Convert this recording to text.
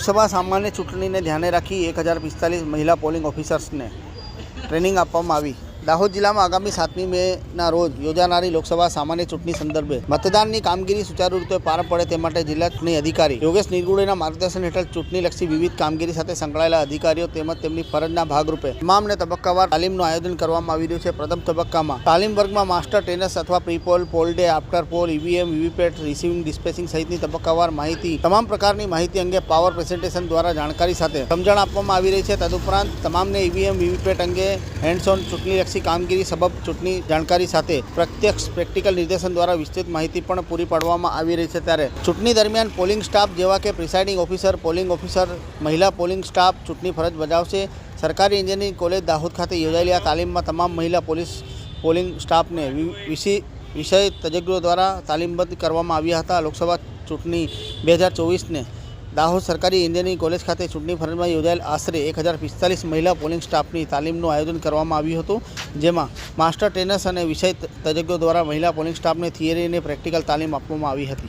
લોકસભા સામાન્ય ચૂંટણીને ધ્યાને રાખી એક હજાર પિસ્તાલીસ મહિલા પોલિંગ ઓફિસર્સને ટ્રેનિંગ આપવામાં આવી. દાહોદ જિલ્લામાં આગામી સાતમી મેના રોજ યોજાનારી લોકસભા સામાન્ય ચૂંટણી સંદર્ભે મતદાનની કામગીરી સુચારુ રીતે પાર પડે તે માટે જિલ્લા ચૂંટણી અધિકારી યોગેશ નિર્ગુડેના માર્ગદર્શન હેઠળ ચૂંટણીલક્ષી વિવિધ કામગીરી સાથે સંકળાયેલા અધિકારીઓ તેમજ તેમની ફરજના ભાગરૂપે તમામને તબક્કાવાર તાલીમનું આયોજન કરવામાં આવી રહ્યું છે. પ્રથમ તબક્કામાં તાલીમ વર્ગમાં માસ્ટર ટેનસ અથવા pre poll, poll day, after poll, EVM, VVPAT, receiving dispatching સહિતની તબક્કાવાર માહિતી, તમામ પ્રકારની માહિતી અંગે પાવર પ્રેઝન્ટેશન દ્વારા જાણકારી સાથે સમજણ આપવામાં આવી રહી છે. તદુપરાંત તમામને ઈવીએમ, વીવીપેટ અંગે હેન્ડસ ઓન ચૂંટણીલક્ષી કામગીરી સબબ ચૂંટણી જાણકારી સાથે પ્રત્યક્ષ પ્રેક્ટિકલ નિર્દેશન દ્વારા વિસ્તૃત માહિતી પણ પૂરી પાડવામાં આવી રહી છે ત્યારે ચૂંટણી દરમિયાન પોલિંગ સ્ટાફ જેવા કે પ્રિસાઇડિંગ ઓફિસર, પોલિંગ ઓફિસર, મહિલા પોલિંગ સ્ટાફ ચૂંટણી ફરજ બજાવશે. સરકારી એન્જિનિયરિંગ કોલેજ દાહોદ ખાતે યોજાયેલી આ તાલીમમાં તમામ મહિલા પોલીસ પોલિંગ સ્ટાફને વિષય તજજ્ઞો દ્વારા તાલીમબદ્ધ કરવામાં આવ્યા હતા. લોકસભા ચૂંટણી બે હજાર ચોવીસને દાહોદ સરકારી ઇન્જિનિયરિંગ કોલેજ ખાતે ચૂંટણી ફરજમાં યોજાયેલ આશરે એક હજાર પિસ્તાલીસ મહિલા પોલિંગ સ્ટાફની તાલીમનું આયોજન કરવામાં આવ્યું હતું, જેમાં માસ્ટર ટ્રેનર્સ અને વિષય તજજ્ઞો દ્વારા મહિલા પોલિંગ સ્ટાફને થિયરી અને પ્રેક્ટિકલ તાલીમ આપવામાં આવી હતી.